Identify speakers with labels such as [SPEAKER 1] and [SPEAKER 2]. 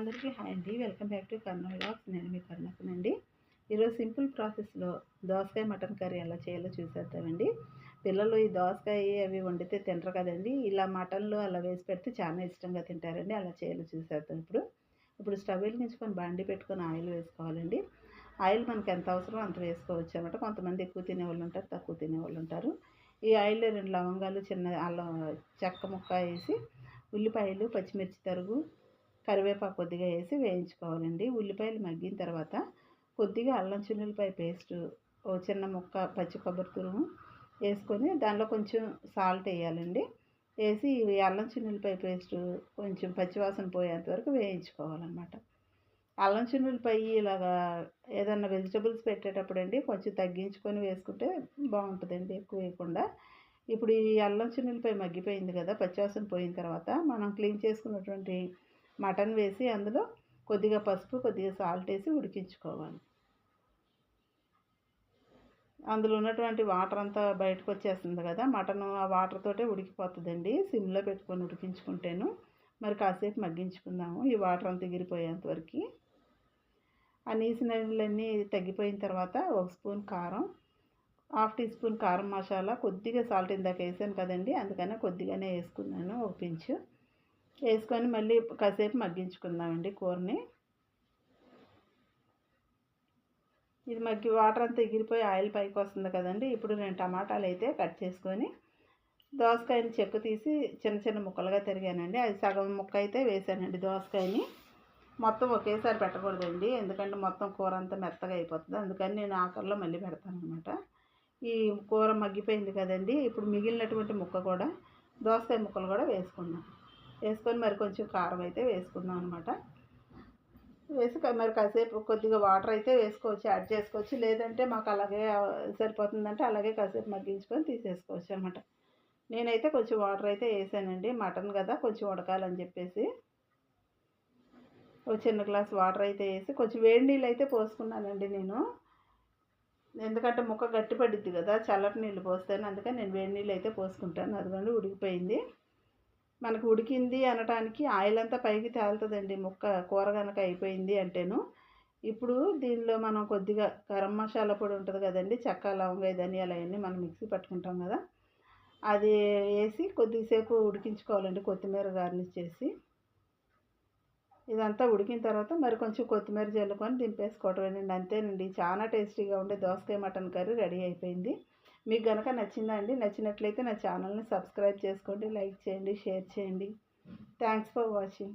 [SPEAKER 1] అందరికీ హాయ్ అండి. Welcome back to Karna vlogs. నేను మీ కర్ణకునండి ఈరోజు సింపుల్ ప్రాసెస్లో దోసకాయ మటన్ కర్రీ ఎలా చేయాలో చూసేద్దామండి. పిల్లలు ఈ దోసకాయ అవి వండితే తింటారు కదండి. ఇలా మటన్లు అలా వేసి పెడితే చాలా ఇష్టంగా తింటారండి. అలా చేయాలో చూసేద్దాం ఇప్పుడు. ఇప్పుడు స్టవ్ వెలిగించుకొని బండి పెట్టుకొని ఆయిల్ వేసుకోవాలండి. ఆయిల్ మనకి ఎంత అవసరమో అంత వేసుకోవచ్చు అనమాట కొంతమంది ఎక్కువ తినేవాళ్ళు ఉంటారు తక్కువ తినేవాళ్ళు ఉంటారు. ఈ ఆయిల్లో రెండు లవంగాలు చిన్న అల్లం చెక్క ముక్క వేసి ఉల్లిపాయలు పచ్చిమిర్చి తరుగు కరివేపాకు కొద్దిగా వేసి వేయించుకోవాలండి. ఉల్లిపాయలు మగ్గిన తర్వాత కొద్దిగా అల్లం చిన్నులపాయ పేస్ట్ ఓ చిన్న ముక్క పచ్చి కొబ్బరి తురుము వేసుకొని దానిలో కొంచెం సాల్ట్ వేయాలండి. వేసి అల్లం చిన్నులపాయ పేస్ట్ కొంచెం పచ్చివాసన పోయేంత వరకు వేయించుకోవాలన్నమాట. అల్లం చిన్నులపాయ ఇలాగా ఏదన్నా వెజిటబుల్స్ పెట్టేటప్పుడు అండి కొంచెం తగ్గించుకొని వేసుకుంటే బాగుంటుందండి ఎక్కువ వేయకుండా. ఇప్పుడు ఈ అల్లం చిన్నులపై మగ్గిపోయింది కదా పచ్చివాసన పోయిన తర్వాత మనం క్లీన్ చేసుకున్నటువంటి మటన్ వేసి అందులో కొద్దిగా పసుపు కొద్దిగా సాల్ట్ వేసి ఉడికించుకోవాలి. అందులో ఉన్నటువంటి వాటర్ అంతా బయటకు వచ్చేస్తుంది కదా మటన్ ఆ వాటర్ తోటే ఉడికిపోతుందండి. సిమ్లో పెట్టుకొని ఉడికించుకుంటేను. మరి కాసేపు మగ్గించుకుందాము ఈ వాటర్ అంతా ఎగిరిపోయేంత వరకు. ఆ నీసినీళ్ళన్నీ తగ్గిపోయిన తర్వాత ఒక స్పూన్ కారం హాఫ్ టీ స్పూన్ కారం మసాలా కొద్దిగా సాల్ట్ ఇందాక వేసాను కదండి అందుకనే కొద్దిగానే వేసుకున్నాను ఒక పించు. వేసుకొని మళ్ళీ కాసేపు మగ్గించుకుందామండి కూరని. ఇది మగ్గి వాటర్ అంతా ఎగిరిపోయి ఆయిల్ పైకి వస్తుంది కదండి. ఇప్పుడు నేను టమాటాలు అయితే కట్ చేసుకొని దోసకాయని చెక్కు తీసి చిన్న చిన్న ముక్కలుగా తిరిగానండి. అది సగం ముక్క అయితే వేసానండి దోసకాయని. మొత్తం ఒకేసారి పెట్టకూడదండి. ఎందుకంటే మొత్తం కూర అంతా మెత్తగా అయిపోతుంది. అందుకని నేను ఆఖరిలో మళ్ళీ పెడతాను అనమాట ఈ కూర మగ్గిపోయింది కదండి. ఇప్పుడు మిగిలినటువంటి ముక్క కూడా దోసకాయ ముక్కలు కూడా వేసుకున్నాను వేసుకొని మరి కొంచెం కారం అయితే వేసుకుందాం అనమాట వేసి మరి కాసేపు కొద్దిగా వాటర్ అయితే వేసుకోవచ్చు యాడ్ చేసుకోవచ్చు. లేదంటే మాకు అలాగే సరిపోతుందంటే అలాగే కాసేపు మగ్గించుకొని తీసేసుకోవచ్చు అనమాట నేనైతే కొంచెం వాటర్ అయితే వేసానండి మటన్ కదా కొంచెం ఉడకాలని చెప్పేసి. ఒక చిన్న గ్లాస్ వాటర్ అయితే వేసి కొంచెం వేడి నీళ్ళు అయితే పోసుకున్నానండి నేను. ఎందుకంటే ముక్క గట్టి పడుద్ది కదా చల్లటి నీళ్ళు పోస్తాను అందుకని నేను వేడి నీళ్ళు అయితే పోసుకుంటాను. అదిగోండి ఉడికిపోయింది. మనకు ఉడికింది అనటానికి ఆయిల్ అంతా పైకి తేలుతుందండి ముక్క కూర కనుక అయిపోయింది అంటేను. ఇప్పుడు దీనిలో మనం కొద్దిగా గరం మసాలా పొడి ఉంటుంది కదండి చెక్క లవంగ ధనియాలు అవన్నీ మనం మిక్సీ పట్టుకుంటాం కదా. అది వేసి కొద్దిసేపు ఉడికించుకోవాలండి కొత్తిమీర గార్నిష్ చేసి. ఇదంతా ఉడికిన తర్వాత మరి కొంచెం కొత్తిమీర చల్లుకొని దింపేసుకోవటమేనండి అంతేనండి చాలా టేస్టీగా ఉండే దోసకాయ మటన్ కర్రీ రెడీ అయిపోయింది. మీకు కనుక నచ్చిందా అండి నచ్చినట్లయితే నా ఛానల్ని సబ్స్క్రైబ్ చేసుకోండి లైక్ చేయండి షేర్ చేయండి. Thanks for watching